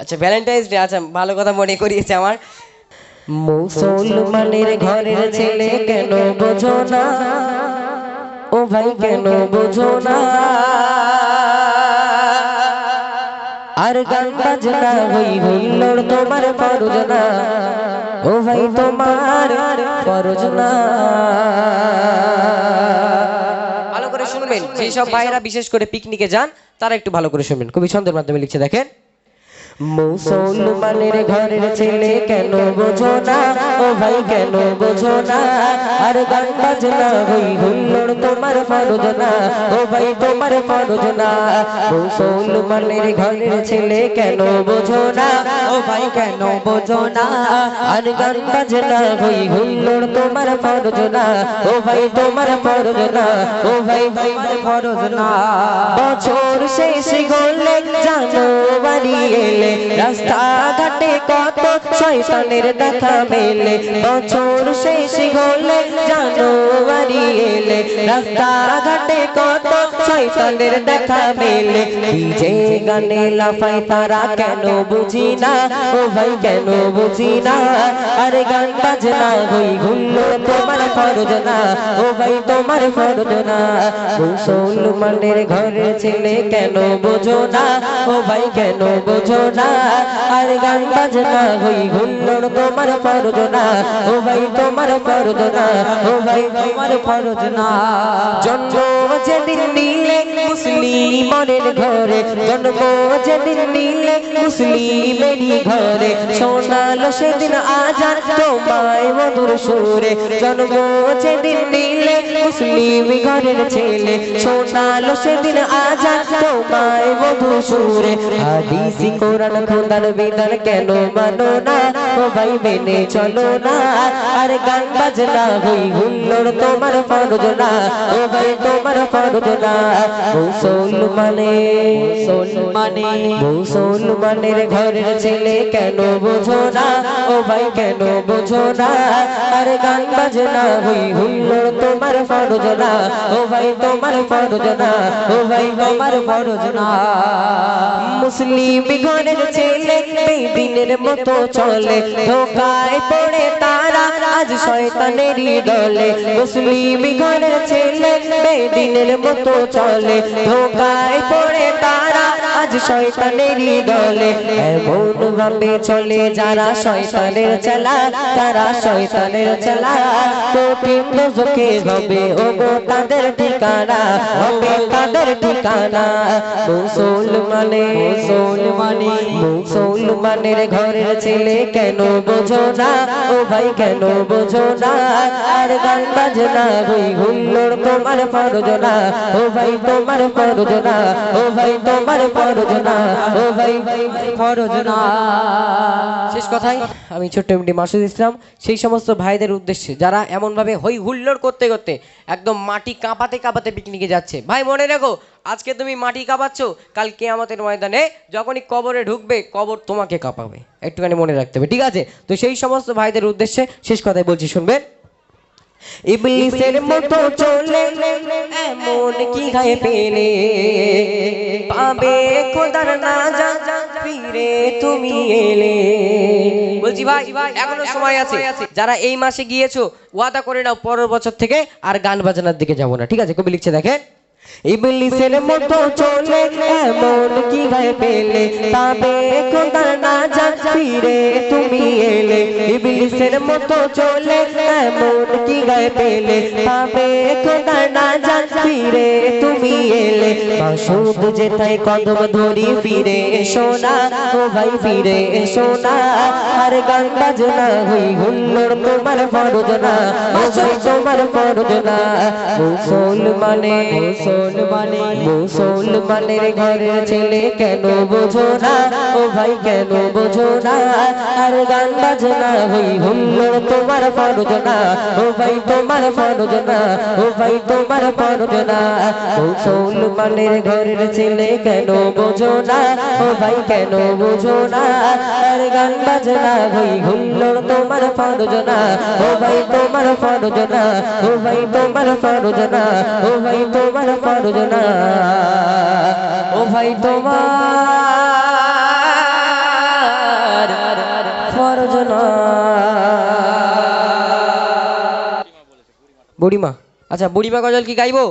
আচ্ছা Valentine's day আচ্ছা ভালো কথা মনে করিয়েছে আমার। মুসলমানের ঘরের ছেলে কেন বোঝো না? ও ভাই কেন বোঝো না? আর গান বাজনা হই হুল্লোড় তোমার ফরজ না ও ভাই তোমার ফরজ না ভালো করে শুনবেন, যেসব ভাইরা বিশেষ করে পিকনিকে যান, তারা একটু ভালো করে শুনবেন। কবি ছন্দের মাধ্যমে লিখছে, দেখেন। মুসলমানের ঘরের ছেলে কেন বোঝো না? ও ভাই কেন বোঝো না? আর গান বাজনা হই হুল্লোড় তোমার ফরজ না ও ভাই তোমার ফরজ না মুসলমানের ঘরের ছেলে কেন বোঝো না? ও ভাই কেন বোঝো না? আর গান বাজনা হই হুল্লোড় তোমার ফরজ না ও ভাই তোমার ফরজ না ও ভাই তোমার ফরজ না বছর শেষ হলে জানো বাড়ি এলে রাস্তা ঘাটে কত শয়তানের দেখা মেলে বছর শেষ হলে জানো বাড়ি এলে রাস্তা ঘাটে কত শয়তানের দেখা মেলে ডিজে গানে লাফাই তারা কেন বুঝি না? ও ভাই কেন বুঝি না? আরে গান বাজনা হই হুল্লো তোমার ফরজ না ও ভাই তোমার ফরজ না মুসলমানের ঘরের ছেলে কেন বোঝো না ও ভাই কেন বোঝো না আর গান বাজনা হই হুল্লোড় তোমার ফরজ ও ভাই তোমার ফরজ ও ভাই তোমার ফরজ জন্ম যেদিন নিলে মুসলিমের ঘরে, জন্ম যেদিন নিলে মুসলিমেরই ঘরে শোনালো সেদিন আজান তোমায় মধুর সুরে। জন্ম যেদিন দিলে, মুসলিম ঘরের ছেলে। শোনালো সেদিন আজান তোমায় সুরে। হাদিসি কোরআন খোদার বিধান কেন মানো না? ও ভাই মেনে চলো না। আর গান বাজনা হই হুল্লোড় তোমার ফরজ না ও ভাই তোমার ফরজ না মুসলমানে মুসলমানে, মুসলমানের ঘরের ছেলে কেন বোঝো না? ও ভাই কেন বোঝো না? আর গান বাজনা হই হুল্লোড় তোমার ফরজ না ও ভাই তোমার ফরজ না ও ভাই তোমার ফরজ না মুসলিম ঘরের ছেলে দিনের মতো চলে, ধোকায় পড়ে তারা আজ শয়তানেরই দলে। মুসলিম ঘরের ছেলে দিনের মতো চলে, ধোকায় পড়ে তারা আজ শয়তানেরই দলে। এমন ভাবে চলে যারা শয়তানের চালা, তারা শয়তানের চালা। কঠিন দোজকে হবে ও গো তাদের ঠিকানা, হবে তাদের ঠিকানা। মুসলমানে মুসলমানে, মুসলমানের ঘরের ছেলে কেন বোঝো না? ও ভাই কেন বোঝো না? আর গান বাজনা হই হুল্লোড় তোমার ফরজ না। ও ভাই তোমার ফরজ না, ও ভাই তোমার ফরজ না, ও ভাই ফরজ না। শেষ কথাই আমি ছোট্ট এমডি মাসুদ ইসলাম। সেই সমস্ত ভাইদের উদ্দেশ্যে যারা এমন ভাবে হই হুল্লোড় করতে করতে একদম মাটি কাঁপাতে কাঁপাতে পিকনিকে যাচ্ছে। ভাই, মনে রেখো, আজকে তুমি মাটি কাঁপাচ্ছ, কাল কেয়ামতের ময়দানে যখনই কবরে ঢুকবে, কবর তোমাকে কাঁপাবে। একটুখানি মনে রাখতে হবে, ঠিক আছে? তো সেই সমস্ত ভাইদের উদ্দেশ্যে শেষ কথাই বলছি, শুনবেন? ইবলিসের মতো চলে এমন কি গায়ে পেলে? পাবে খোদার না যা ফিরে তুমি এলে। বলছি ভাই এখনও সময় আছে। যারা এই মাসে গিয়েছো ওয়াদা করে নাও পরের বছর থেকে আর গান বাজনার দিকে যাব না। ঠিক আছে কবি লিখছে দেখেন। ইবলিসের মতো চলে এমন কি গায়ে পেলে? তবে খোদার না যা ফিরে তুমি এলে। ইবলিসের মতো চলে এমন কি গায়ে পেলে? তবে খোদার না যা ফিরে, তুমি এলে। মাসুদ যেথায় কদম ধরি ফিরে, এসো না ও ভাই ফিরে, এসো না। আর গান বাজনা হই হুল্লোড় তোমার ফরজ না ভাই তোমার ফরজ না মুসলমানে মুসলমানে, মুসলমানের ঘরের ছেলে কেন বোঝো না? ও ভাই কেন বোঝো না? আর গান বাজনা হই হুল্লোড় তোমার ফরজ না ও ভাই তোমার ফরজ না ও ভাই তোমার ফরজ না মুসলমানের ঘরের ছেলে কেন বোঝো না? ও ভাই কেন বোঝো না? আর গান বাজনা হই হুল্লোড় তোমার ফরজ না ও ভাই তোমার ফরজ না ও ভাই তোমার ফরজ না ও ভাই তোমার ফরজ না ও ভাই তোমার ফরজ না বুড়িমা। আচ্ছা বুড়িমা গজল কি গাইবো?